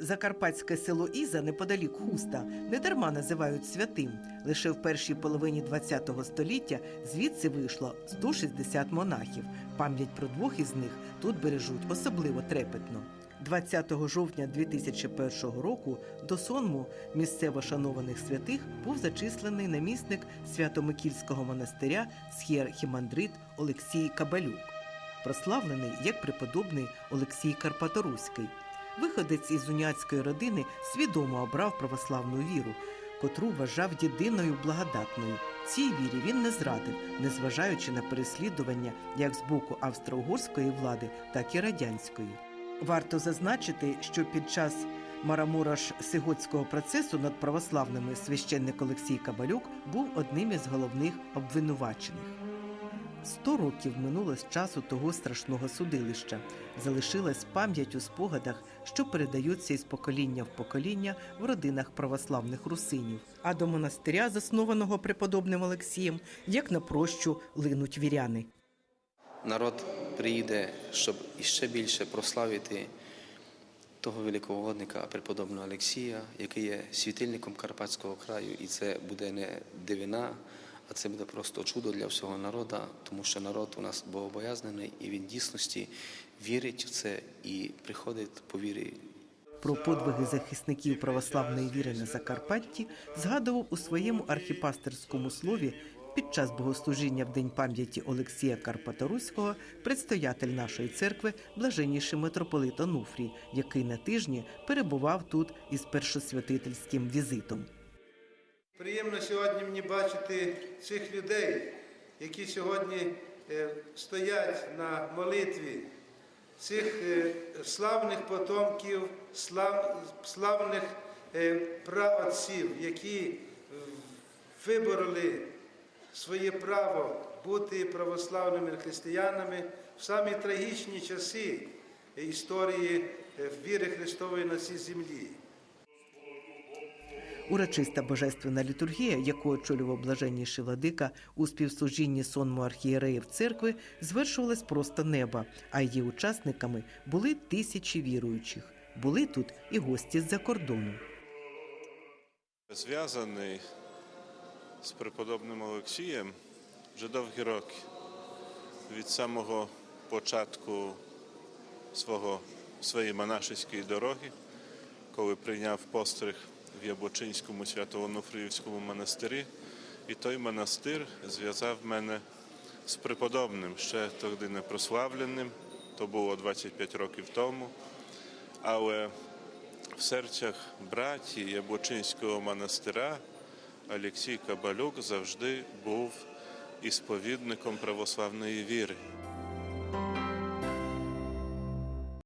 Закарпатське село Іза неподалік Хуста недарма називають святим. Лише в першій половині ХХ століття звідси вийшло 160 монахів. Пам'ять про двох із них тут бережуть особливо трепетно. 20 жовтня 2001 року до сонму місцево шанованих святих був зачислений намісник Свято-Микільського монастиря схіархімандрит Олексій Кабалюк, прославлений як преподобний Олексій Карпаторуський. Виходець із уняцької родини свідомо обрав православну віру, котру вважав єдиною благодатною. Цій вірі він не зрадив, незважаючи на переслідування як з боку австро-угорської влади, так і радянської. Варто зазначити, що під час Марамураш Сиготського процесу над православними священник Олексій Кабалюк був одним із головних обвинувачених. Сто років минуло з часу того страшного судилища. Залишилась пам'ять у спогадах, що передаються із покоління в покоління в родинах православних русинів. А до монастиря, заснованого преподобним Олексієм, як на прощу линуть віряни. Народ приїде, щоб іще більше прославити того велиководника преподобного Олексія, який є світильником Карпатського краю, і це буде не дивина, а це буде просто чудо для всього народу, тому що народ у нас богобоязнений, і він дійсності вірить в це і приходить по вірі Про подвиги захисників православної віри на Закарпатті згадував у своєму архіпастерському слові під час богослужіння в День пам'яті Олексія Карпаторуського предстоятель нашої церкви, блаженніший митрополит Онуфрій, який на тижні перебував тут із першосвятительським візитом. Приємно сьогодні мені бачити цих людей, які сьогодні е, стоять на молитві, цих е, славних потомків, слав, славних е, праотців, які вибороли своє право бути православними християнами в самі трагічні часи історії віри Христової на цій землі. Урочиста божественна літургія, яку очолював блаженніший владика у співслужінні сонму архієреїв церкви, звершувалась просто неба, а її учасниками були тисячі віруючих. Були тут і гості з-за кордону. Зв'язаний з преподобним Олексієм вже довгі роки. Від самого початку свого, своєї монашеської дороги, коли прийняв постриг в Ябочинському Свято-Онуфріївському монастирі, і той монастир зв'язав мене з преподобним, ще тоді не прославленим, то було 25 років тому. Але в серцях браті Яблочинського монастиря Олексій Кабалюк завжди був ісповідником православної віри.